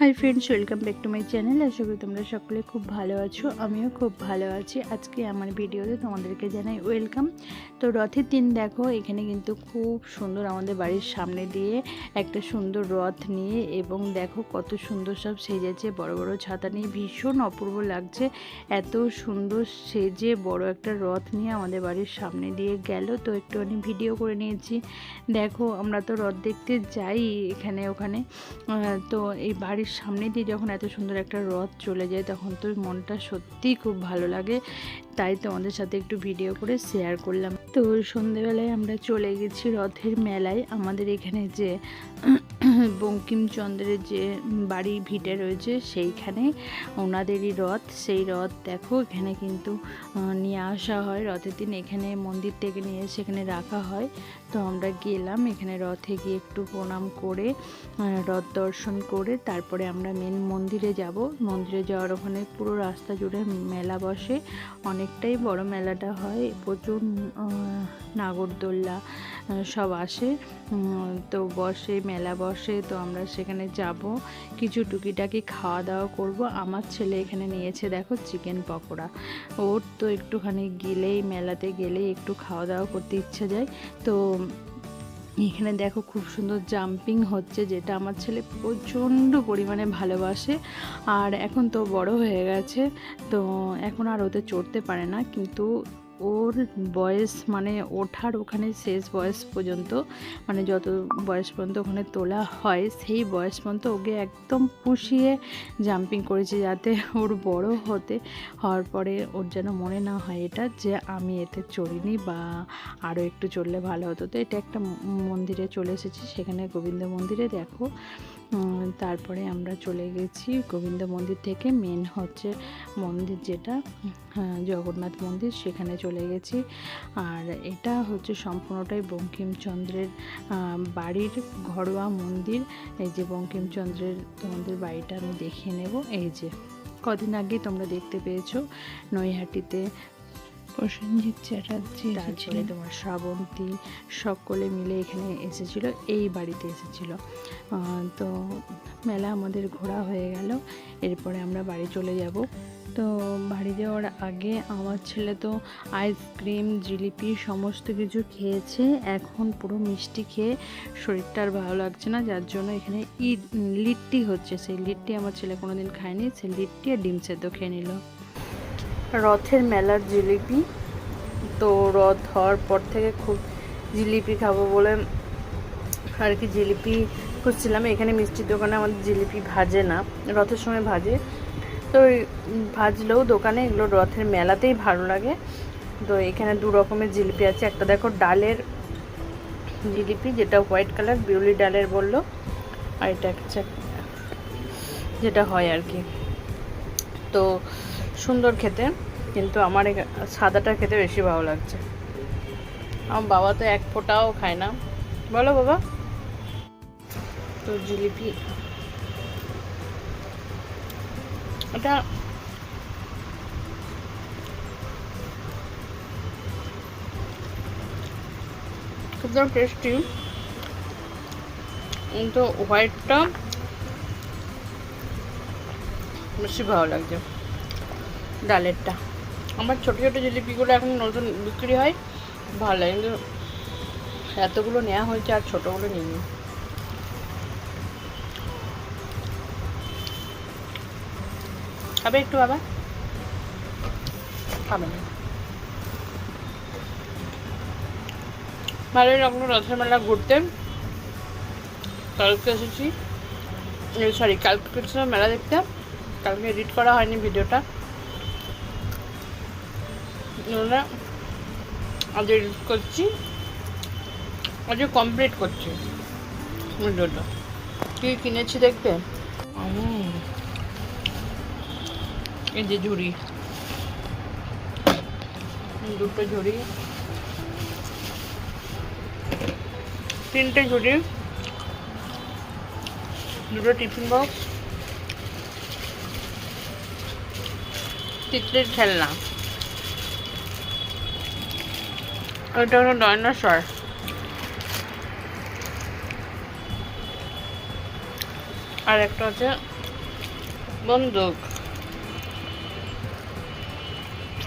Hi friends welcome back to my channel আশা করি তোমরা সকলে খুব ভালো আছো, আমিও খুব ভালো আছি। আজকে আমার ভিডিওতে তোমাদেরকে জানাই ওয়েলকাম তো রথের দিন দেখো, এখানে কিন্তু খুব সুন্দর আমাদের বাড়ির সামনে দিয়ে একটা সুন্দর রথ নিয়ে এবং দেখো কত সুন্দর সব সেজেছে, বড় বড় ছাতা নিয়ে ভীষণ অপূর্ব লাগছে। এত সুন্দর সেজে বড় একটা রথ নিয়ে আমাদের বাড়ির সামনে দিয়ে গেল। তো একটুখানি ভিডিও করে নিয়েছি। দেখো আমরা তো রথ দেখতে যাই এখানে ওখানে। তো এই বাড়ির সামনে দিয়ে যখন এত সুন্দর একটা রথ চলে যায়, তখন তো মনটা সত্যিই খুব ভালো লাগে। তাই তোমাদের সাথে একটু ভিডিও করে শেয়ার করলাম। তো সন্ধেবেলায় আমরা চলে গেছি রথের মেলায়। আমাদের এখানে যে বঙ্কিমচন্দ্রের যে বাড়ি ভিটে রয়েছে, সেইখানে ওনাদেরই রথ। সেই রথ দেখো, এখানে কিন্তু নিয়ে আসা হয়। রথের দিন এখানে মন্দির থেকে নিয়ে এসে এখানে রাখা হয়। তো আমরা গেলাম, এখানে রথে গিয়ে একটু প্রণাম করে রথ দর্শন করে, তারপরে আমরা মেন মন্দিরে যাব। মন্দিরে যাওয়ার ওখানে পুরো রাস্তা জুড়ে মেলা বসে। অনেকটাই বড় মেলাটা হয়, প্রচুর নাগরদোল্লা সব আসে। তো বসে, মেলা বসে, তো আমরা সেখানে যাব। কিছু টুকিটাকি খাওয়া দাওয়া করব। আমার ছেলে এখানে নিয়েছে, দেখো, চিকেন পকোড়া। ওর তো একটুখানি গেলেই, মেলাতে গেলেই একটু খাওয়া দাওয়া করতে ইচ্ছে যায়। তো এখানে দেখো খুব সুন্দর জাম্পিং হচ্ছে, যেটা আমার ছেলে প্রচণ্ড পরিমাণে ভালোবাসে। আর এখন তো বড় হয়ে গেছে, তো এখন আর ওতে চড়তে পারে না। কিন্তু ওর বয়স মানে ওঠার ওখানে শেষ বয়স পর্যন্ত মানে যত বয়স পর্যন্ত ওখানে তোলা হয়, সেই বয়স পর্যন্ত ওকে একদম পুষিয়ে জাম্পিং করেছে যাতে ওর বড় হতে, হওয়ার পরে ওর যেন মনে না হয় এটা যে আমি এতে চড়িনি বা আরও একটু চললে ভালো হতো। তো এটা একটা মন্দিরে চলে এসেছি, সেখানে গোবিন্দ মন্দিরে দেখো। তারপরে আমরা চলে গেছি গোবিন্দ মন্দির থেকে মেন হচ্ছে মন্দির যেটা হ্যাঁ, জগন্নাথ মন্দির সেখানে চলে গেছি। আর এটা হচ্ছে সম্পূর্ণটাই বঙ্কিমচন্দ্রের বাড়ির ঘরোয়া মন্দির। এই যে বঙ্কিমচন্দ্রের তোমাদের বাড়িটা আমি দেখিয়ে নেব। এই যে কদিন আগে তোমরা দেখতে পেয়েছ নৈহাটিতে প্রসেনজিৎ চ্যাটার্জি তারপরে তোমার শ্রাবন্তী সকলে মিলে এখানে এসেছিল এই বাড়িতে এসেছিল। তো মেলা আমাদের ঘোরা হয়ে গেল এরপরে আমরা বাড়ি চলে যাব। তো বাড়ি যাওয়ার আগে আমার ছেলে তো আইসক্রিম জিলিপি সমস্ত কিছু খেয়েছে এখন পুরো মিষ্টি খেয়ে শরীরটা আর ভালো লাগছে না যার জন্য এখানে ই লিট্টি হচ্ছে। সেই লিট্টি আমার ছেলে কোনোদিন খায়নি সেই লিট্টি আর ডিম সেদ্ধ খেয়ে নিল। রথের মেলার জিলিপি। তো রথ হওয়ার পর থেকে খুব জিলিপি খাব বলে আর কি জিলিপি খুঁজছিলাম। এখানে মিষ্টির দোকানে আমাদের জিলিপি ভাজে না, রথের সময় ভাজে। তো ভাজলেও দোকানে এগুলো রথের মেলাতেই ভালো লাগে। তো এখানে দু রকমের জিলিপি আছে। একটা দেখো ডালের জিলিপি, যেটা হোয়াইট কালার, বিউলি ডালের বলল। আর এটা হচ্ছে যেটা হয় আর কি। তো সুন্দর খেতে। কিন্তু আমার সাদাটা খেতে বেশি ভালো লাগছে। আমার বাবা তো এক ফোঁটাও খায় না। বলো বাবা। তো জিলিপি। এটা খুব টেস্টি কিন্তু হোয়াইটটা বেশি ভালো লাগছে। ডালেরটা। আমার ছোটো ছোটো জিলিপিগুলো এখন নতুন বিক্রি হয়, ভালো লাগে। কিন্তু এতগুলো নেওয়া হয়েছে আর ছোটোগুলো নিইনি খাবে একটু বাবা? খাবে না। ভালোই লাগল রথের মেলা ঘুরতে। কালকে এসেছি। সরি কালকে মেলা দেখতে। কালকে এডিট করা হয়নি ভিডিওটা ওরা আজ এডিট করছি। আজ কমপ্লিট করছি। ভিডিওটা কী কিনেছি দেখবে এই যে ঝুড়ি। দুটো ঝুড়ি। তিনটে ঝুড়ি। দুটো টিফিন বক্স তিতলির খেলনা। ওইটা হলো ডাইনোসর। আর একটা হচ্ছে বন্দুক।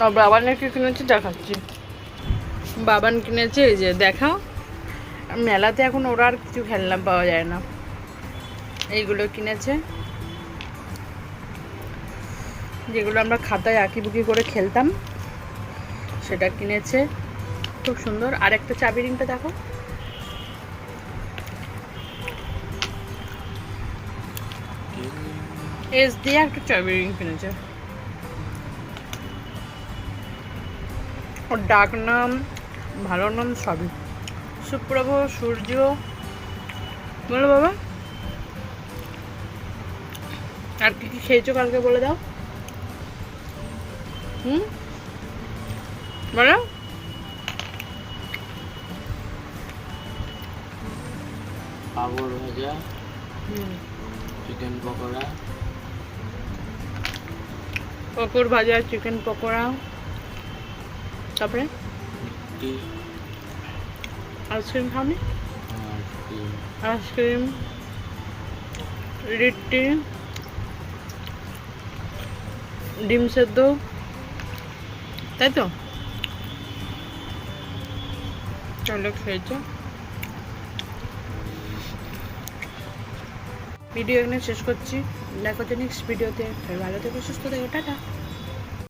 আর বাবানের কি কিনেছি দেখাচ্ছি। বাবান কিনেছে এই যে, দেখাও। মেলাতে এখন ওরা আর কিছু খেলনা পাওয়া যায় না। এইগুলো কিনেছে। যেগুলো আমরা খাতায় আঁকিবুকি করে খেলতাম, সেটা কিনেছে। খুব সুন্দর। আর একটা চাবি রিংটা দেখো। এস দিয়ে একটা চাবি রিং কিনেছে। ওর ডাক নাম, ভালো নাম সবই। সুপ্রভ, সূর্য। বলো বাবা। আর কি কি খেয়েছো কালকে বলে দাও। হুম? বলো। পাঁপড় ভাজা চিকেন পকোড়া। পকোড় ভাজা চিকেন পকোড়া। তারপরে? আইসক্রিম খাওনি? Ice cream litti. ডিম সেদ্ধ। তাই তো? চলো খেয়েছো। ভিডিও এখানে শেষ করছি। দেখো তো। নেক্সট ভিডিওতে ভালো থেকে সুস্থ থেকো টাটা।